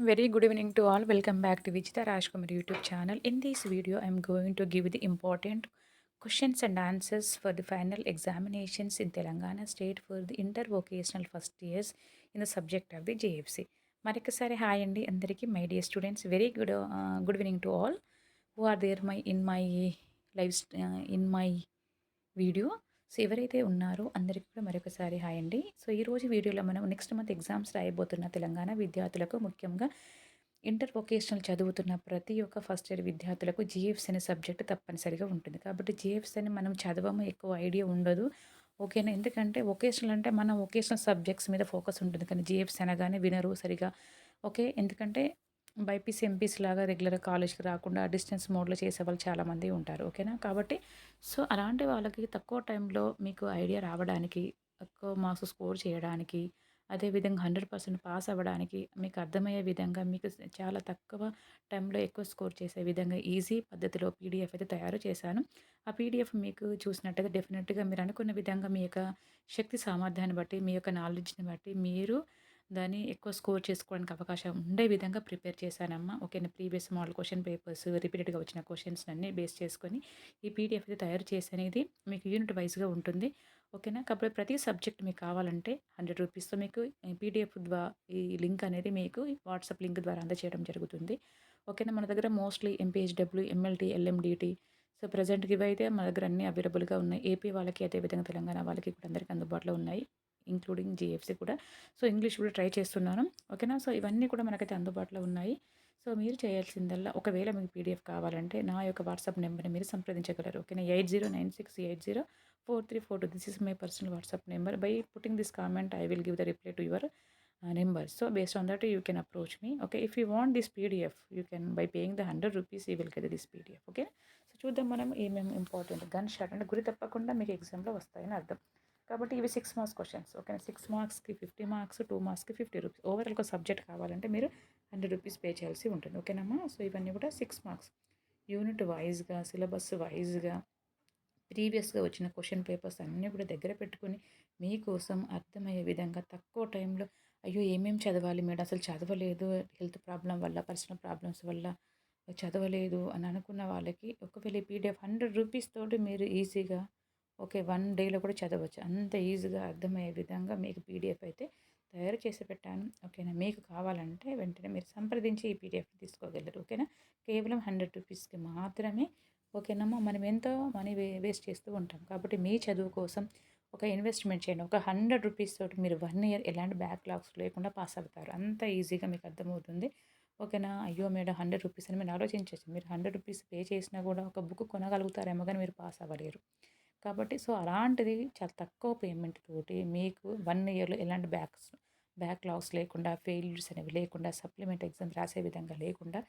Very good evening to all. Welcome back to Vijita Rajkumar YouTube channel. In this video, I am going to give the important questions and answers for the final examinations in Telangana State for the intervocational first years in the subject of the JFC. మరొకసారి hi అండి అందరికీ my dear students very good good evening to all who are there my in my live in my video so ఎవరైతే ఉన్నారో అందరికీ కూడా మరొకసారి hi అండి. So ఈరోజు వీడియోలో మనం నెక్స్ట్ మంత్ ఎగ్జామ్స్ రాయబోతున్న తెలంగాణ విద్యార్థులకు ముఖ్యంగా ఇంటర్ వొకేషనల్ చదువుతున్న ప్రతి ఒక్క ఫస్ట్ ఇయర్ విద్యార్థులకు జిఎఫ్స్ అనే సబ్జెక్ట్ తప్పనిసరిగా ఉంటుంది. కాబట్టి జిఎఫ్స్ అని మనం చదవము ఎక్కువ ఐడియా ఉండదు. ఓకేనా ఎందుకంటే వొకేషనల్ అంటే మన వొకేషనల్ సబ్జెక్ట్స్ మీద ఫోకస్ ఉంటుంది. కానీ జిఎఫ్స్ అనగానే వినరు సరిగా. ఓకే ఎందుకంటే బైపీస్ ఎంపీసీ లాగా రెగ్యులర్గా కాలేజ్కి రాకుండా డిస్టెన్స్ మోడ్లో చేసే వాళ్ళు చాలామంది ఉంటారు ఓకేనా? కాబట్టి సో అలాంటి వాళ్ళకి తక్కువ టైంలో మీకు ఐడియా రావడానికి తక్కువ మార్క్స్ స్కోర్ చేయడానికి అదేవిధంగా హండ్రెడ్ పర్సెంట్ పాస్ అవ్వడానికి మీకు అర్థమయ్యే విధంగా మీకు చాలా తక్కువ టైంలో ఎక్కువ స్కోర్ చేసే విధంగా ఈజీ పద్ధతిలో పీడిఎఫ్ అయితే తయారు చేశాను. ఆ పీడిఎఫ్ మీకు చూసినట్టయితే డెఫినెట్గా మీరు అనుకున్న విధంగా మీ యొక్క శక్తి సామర్థ్యాన్ని బట్టి మీ యొక్క నాలెడ్జ్ని బట్టి మీరు దాన్ని ఎక్కువ స్కోర్ చేసుకోవడానికి అవకాశం ఉండే విధంగా ప్రిపేర్ చేశానమ్మా. ఓకేనా? ప్రీవియస్ మోడల్ క్వశ్చన్ పేపర్స్ రిపీటెడ్గా వచ్చిన క్వశ్చన్స్ అన్నీ బేస్ చేసుకొని ఈ పీడిఎఫ్ అయితే తయారు చేసి అనేది మీకు యూనిట్ వైజ్గా ఉంటుంది. ఓకేనా? కాబట్టి ప్రతి సబ్జెక్ట్ మీకు కావాలంటే హండ్రెడ్ రూపీస్తో మీకు పీడిఎఫ్ ద్వారా ఈ లింక్ అనేది మీకు వాట్సాప్ లింక్ ద్వారా అందజేయడం జరుగుతుంది. ఓకేనా? మన దగ్గర mostly MPHW MLT LMDT so ప్రజెంట్కి ఇవైతే మన దగ్గర అన్నీ అవైలబుల్గా ఉన్నాయి. ఏపీ వాళ్ళకి అదేవిధంగా తెలంగాణ వాళ్ళకి కూడా అందరికీ అందుబాటులో ఉన్నాయి. ఇంక్లూడింగ్ జిఎఫ్సి కూడా. సో ఇంగ్లీష్ కూడా ట్రై చేస్తున్నాను. ఓకేనా? సో ఇవన్నీ కూడా మనకైతే అందుబాటులో ఉన్నాయి. సో మీరు చేయాల్సిందల్లా ఒకవేళ మీకు పీడిఎఫ్ కావాలంటే నా యొక్క వాట్సాప్ నెంబర్ని మీరు సంప్రదించగలరు. ఓకేనా? Eight zero nine six eight zero four three four two. This is my personal WhatsApp number. By putting this comment I will give the reply to your number so based on that you can approach me okay if you want this PDF you can by paying the hundred rupees ఈ will get this PDF okay so చూద్దాం మనం ఏమేమి important gun shot అంటే గురి తప్పకుండా మీకు ఎగ్జామ్లో వస్తాయని అర్థం. కాబట్టి ఇవి సిక్స్ మార్క్స్ క్వశ్చన్స్ ఓకేనా సిక్స్ మార్క్స్కి ఫిఫ్టీ మార్క్స్ టూ మార్క్స్కి ఫిఫ్టీ రూపీస్ ఓవరాల్ ఒక సబ్జెక్ట్ కావాలంటే మీరు హండ్రెడ్ రూపీస్ పే చేయాల్సి ఉంటుంది ఓకేనమ్మా సో ఇవన్నీ కూడా సిక్స్ మార్క్స్ యూనిట్ వైజ్గా సిలబస్ వైజ్గా ప్రీవియస్గా వచ్చిన క్వశ్చన్ పేపర్స్ అన్నీ కూడా దగ్గర పెట్టుకుని మీకోసం అర్థమయ్యే విధంగా తక్కువ టైంలో అయ్యో ఏమేమి చదవాలి మేడం? అసలు చదవలేదు హెల్త్ ప్రాబ్లం వల్ల పర్సనల్ ప్రాబ్లమ్స్ వల్ల చదవలేదు అని అనుకున్న వాళ్ళకి ఒకవేళ పీడిఎఫ్ హండ్రెడ్ రూపీస్ తోటి మీరు ఈజీగా ఓకే వన్ డేలో కూడా చదవచ్చు. అంత ఈజీగా అర్థమయ్యే విధంగా మీకు పీడిఎఫ్ అయితే తయారు చేసి పెట్టాను. ఓకేనా? మీకు కావాలంటే వెంటనే మీరు సంప్రదించి ఈ పీడిఎఫ్ తీసుకోగలరు. ఓకేనా? కేవలం హండ్రెడ్ రూపీస్కి మాత్రమే ఓకేనమ్మా మనం ఎంతో మనీ వే వేస్ట్ చేస్తూ ఉంటాం. కాబట్టి మీ చదువు కోసం ఒక ఇన్వెస్ట్మెంట్ చేయండి. ఒక హండ్రెడ్ రూపీస్ తోటి మీరు వన్ ఇయర్ ఎలాంటి బ్యాక్లాగ్స్ లేకుండా పాస్ అవుతారు. అంత ఈజీగా మీకు అర్థమవుతుంది. ఓకేనా? అయ్యో మేడం హండ్రెడ్ రూపీస్ అని మీరు ఆలోచించవచ్చు మీరు హండ్రెడ్ రూపీస్ పే చేసినా కూడా ఒక బుక్ కొనగలుగుతారేమో కానీ మీరు పాస్ అవ్వలేరు. కాబట్టి సో అలాంటిది చాలా తక్కువ పేమెంట్ తోటి మీకు వన్ ఇయర్లో ఎలాంటి బ్యాక్స్ బ్యాక్లాగ్స్ లేకుండా ఫెయిల్యూర్స్ అనేవి లేకుండా సప్లిమెంట్ ఎగ్జామ్స్ రాసే విధంగా లేకుండా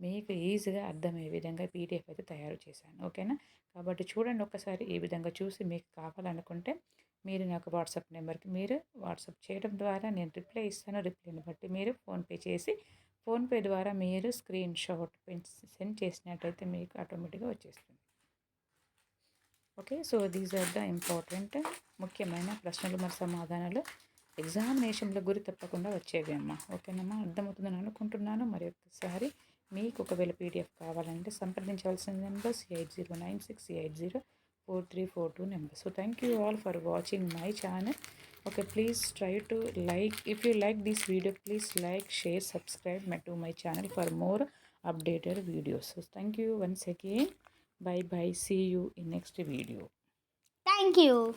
మీకు ఈజీగా అర్థమయ్యే విధంగా పీడిఎఫ్ అయితే తయారు చేశాను. ఓకేనా? కాబట్టి చూడండి ఒకసారి ఈ విధంగా చూసి మీకు కావాలనుకుంటే మీరు నాకు వాట్సాప్ నెంబర్కి మీరు వాట్సాప్ చేయడం ద్వారా నేను రిప్లై ఇస్తాను. రిప్లైని బట్టి మీరు ఫోన్పే చేసి ఫోన్పే ద్వారా మీరు స్క్రీన్ షాట్ సెండ్ చేసినట్టయితే మీకు ఆటోమేటిక్గా వచ్చేస్తుంది. Okay so these are the important ముఖ్యమైన ప్రశ్నలు మరి సమాధానాలు. ఎగ్జామినేషన్లో గురి తప్పకుండా వచ్చేవి అమ్మ. ఓకేనమ్మా? అర్థమవుతుందని అనుకుంటున్నాను. మరి ఒకసారి మీకు ఒకవేళ పీడిఎఫ్ కావాలంటే సంప్రదించవలసిన numbers eight zero nine six eight zero four three four two number so thank you all for watching my channel okay please try to like if you like this video please like share subscribe my to my channel for more updated videos thank you once once bye bye see you in next video Thank you.